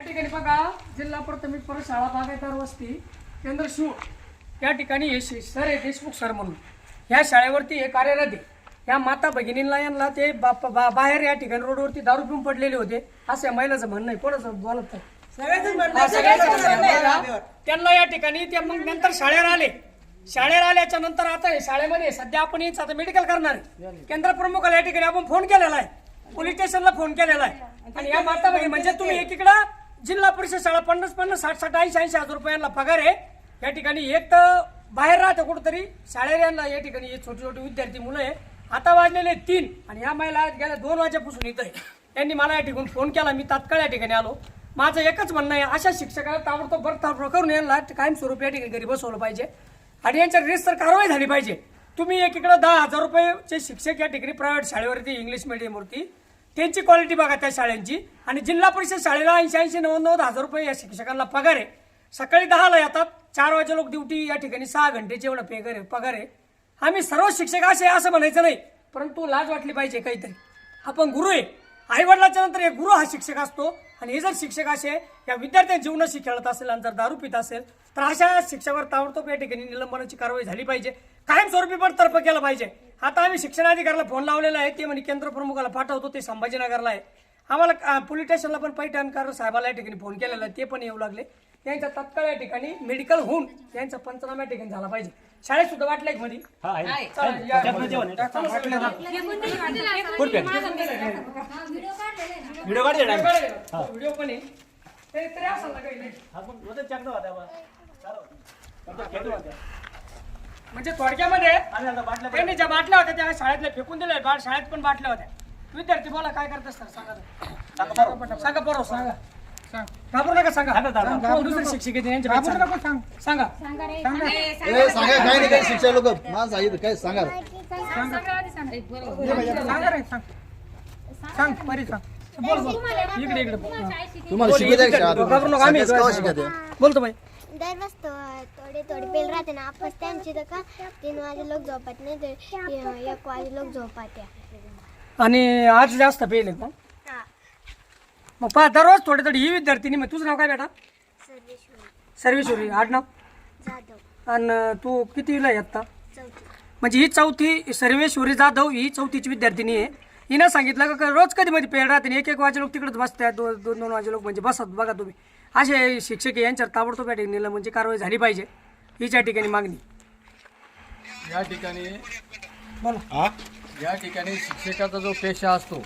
या ठिकाणी बघा जिल्हा प्राथमिक परत शाळा बागायतार वस्ती केंद्र शिव. या ठिकाणी हे शे- सर आहे देशमुख सर म्हणून. या शाळेवरती हे कार्यरत आहे. या माता भगिनींना यांना ते बा- बा- बाहेर या ठिकाणी रोडवरती दारू पिऊन पडलेले होते. असं या महिलाचं म्हणणं आहे. कोणाचं बोलत नाही. हा, सगळ्यांचं म्हणणं आहे. त्यांना या ठिकाणी ते मग नंतर शाळेवर आले. शाळेला आल्याच्यानंतर आता हे शाळेमध्ये सध्या आपण हेच आता मेडिकल करणार आहे. केंद्र प्रमुखाला या ठिकाणी आपण फोन केलेला आहे. पोलीस स्टेशनला फोन केलेला आहे. आणि या माता म्हणजे तुम्ही एकीकडं जिल्हा परिषद शाळा पन्नास पन्नास साठ साठ ऐंशी ऐंशी हजार रुपयांना पगार आहे. या ठिकाणी एक तर बाहेर राहतं कुठंतरी. शाळेऱ्यांना या ठिकाणी हे छोटे छोटे विद्यार्थी मुलं आहे. आता वाजलेले तीन आणि या महिला गेल्या दोन वाजेपासून इथं आहे. त्यांनी मला या ठिकाणी फोन केला. मी तात्काळ या ठिकाणी आलो. माझं एकच म्हणणं आहे अशा शिक्षकाला ताबडतोब बरताबड करून यांना कायमस्वरूप या ठिकाणी घरी बसवलं पाहिजे. आणि यांच्या रेसर कारवाई झाली पाहिजे. तुम्ही एकीकडे दहा हजार रुपयेचे शिक्षक या ठिकाणी प्रायव्हेट शाळेवरती इंग्लिश मिडियमवरती त्यांची क्वालिटी बघा त्या शाळांची. आणि जिल्हा परिषद शाळेला ऐंशी ऐंशी नव्वद हजार रुपये या शिक्षकांना पगार आहे. सकाळी दहाला येतात चार वाजे लोक ड्युटी या ठिकाणी सहा घंटेचे एवढं पेगर आहे पगार आहे. आम्ही सर्व शिक्षक असे असं म्हणायचं नाही परंतु लाज वाटली पाहिजे काहीतरी. आपण गुरु आहे. आईवडिलाच्या नंतर एक गुरु हा शिक्षक असतो. आणि हे जर शिक्षक असे या विद्यार्थ्यांच्या जीवनाशी खेळत असेल आणि जर दारू पित असेल तर अशा शिक्षकावर ताबडतोब या ठिकाणी निलंबनाची कारवाई झाली पाहिजे. कायमस्वरूपी पण तर्फ केलं पाहिजे. आता आम्ही शिक्षणाधिकाऱ्याला फोन लावलेला आहे ते म्हणे केंद्र प्रमुखाला पाठवतो ते संभाजीनगरला आहे. आम्हाला पोलीस स्टेशनला पण पैठणकर साहेबाला या ठिकाणी फोन केलेला आहे ते पण येऊ लागले. त्यांच्या तत्काळ या ठिकाणी मेडिकल होऊन त्यांचा पंचनामा या ठिकाणी झाला पाहिजे. शाळेत सुद्धा वाटलंय का मध्ये या. व्हिडिओ पण आहे. ते तरी असेल ना काही नाही. म्हणजे थोडक्यामध्ये त्यांनी ज्या बाटल्या होत्या त्या शाळेतल्या फेकून दिल्या. बा- शाळेत पण बाटल्या होत्या. विद्यार्थी बोला काय करतात सर सांगा. सांगा बरोबर सांगा. घाबरू नका सांगा. कोण दुसरे शिक्षक आहेत यांच्या पेक्षा. सांगा. ए सांगा काय नाही काय शिक्षक लोक. माझं आहे इथं, काय सांगा? इकडे इकडे. तुम्हाला शिकवत घाबरू नका आम्ही शिकत बोलतो बाई. थोडे थोडे राहते ना आपण त्यांची तर का तीन वाजे लोक झोपत नाही तर एक वाजे लोक झोपत आणि आज जास्त पेल आहे का? मग पहा दररोज थोडे थोडे ही विद्यार्थिनी मग तुझं नाव काय बेटा? सर्वेश्वरी. सर्वेश्वरी. आडनाव जाधव. आणि तू कितीला आहे आत्ता? चौथी. म्हणजे ही चौथी सर्वेश्वरी जाधव ही चौथीची विद्यार्थिनी आहे हिनं सांगितलं का रोज कधी मध्ये पेड राहते आणि एक एक वाजे लोक तिकडेच बसतात दोन दोन दोन वाजे लोक म्हणजे बसत बघा तुम्ही. असे शिक्षक यांच्यावर ताबडतोब या ठिकाणी म्हणजे कारवाई झाली पाहिजे हिच्या ठिकाणी मागणी. या ठिकाणी बोला. या ठिकाणी शिक्षकाचा जो पेशा असतो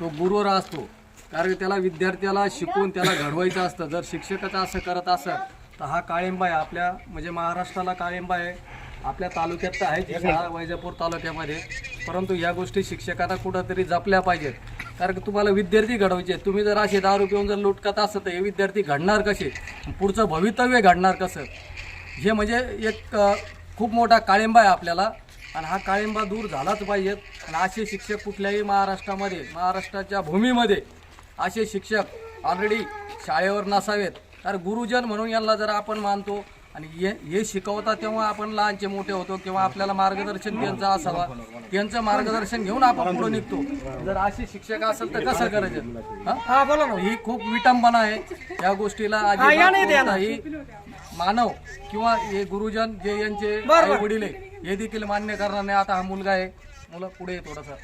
तो गुरुवर असतो. कारण त्याला विद्यार्थ्याला शिकवून त्याला घडवायचं असतं. जर शिक्षकच असं करत असत तर हा काळिंबा आहे आपल्या म्हणजे महाराष्ट्राला काळिंबा आहे. आपल्या तालुक्यात तर आहे शाळा वैजापूर तालुक्यामध्ये. परंतु या गोष्टी शिक्षकांना कुठंतरी जपल्या पाहिजेत. कारण की तुम्हाला विद्यार्थी घडवायचे तुम्ही जर असे दारू पिऊन जर लुटकत असत तर हे विद्यार्थी घडणार कसे? पुढचं भवितव्य घडणार कसं? हे म्हणजे एक खूप मोठा काळिंबा आहे आपल्याला. आणि हा काळिंबा दूर झालाच पाहिजेत. आणि असे शिक्षक कुठल्याही महाराष्ट्रामध्ये महाराष्ट्राच्या भूमीमध्ये असे शिक्षक ऑलरेडी शाळेवर नसावेत. कारण गुरुजन म्हणून यांना जर आपण मानतो आणि हे हे शिकवता तेव्हा आपण लहानचे मोठे होतो किंवा आपल्याला मार्गदर्शन त्यांचं असावा. त्यांचं मार्गदर्शन घेऊन आपण पुढे निघतो. जर असे शिक्षक असेल तर कसं करायचं? हा? हा बोला ना. ही खूप विटंबना आहे. या गोष्टीला हा, मानव किंवा हे गुरुजन जे यांचे वडील आहे हे देखील मान्य करणार नाही. आता हा मुलगा आहे. मुलं पुढे थोडासा.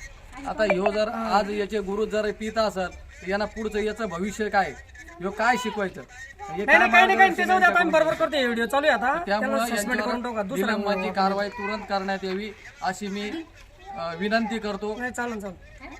आता ह्यो जर आज याचे गुरु जर पित असेल तर यांना पुढचं याचं भविष्य काय? ह्यो काय शिकवायचं? हे नाही काय नाही काही नाही काही नाही. ते जाऊ दे आता मार्गदर्शन आम्ही बरोबर करतो व्हिडिओ. चालू आहे आता. त्यामुळे त्याला सस्पेंड करून टाका यांच्यावर दुसरा निलंबनाची कारवाई तुरंत करण्यात यावी अशी मी अ, विनंती करतो. नाही चालेल चालेल.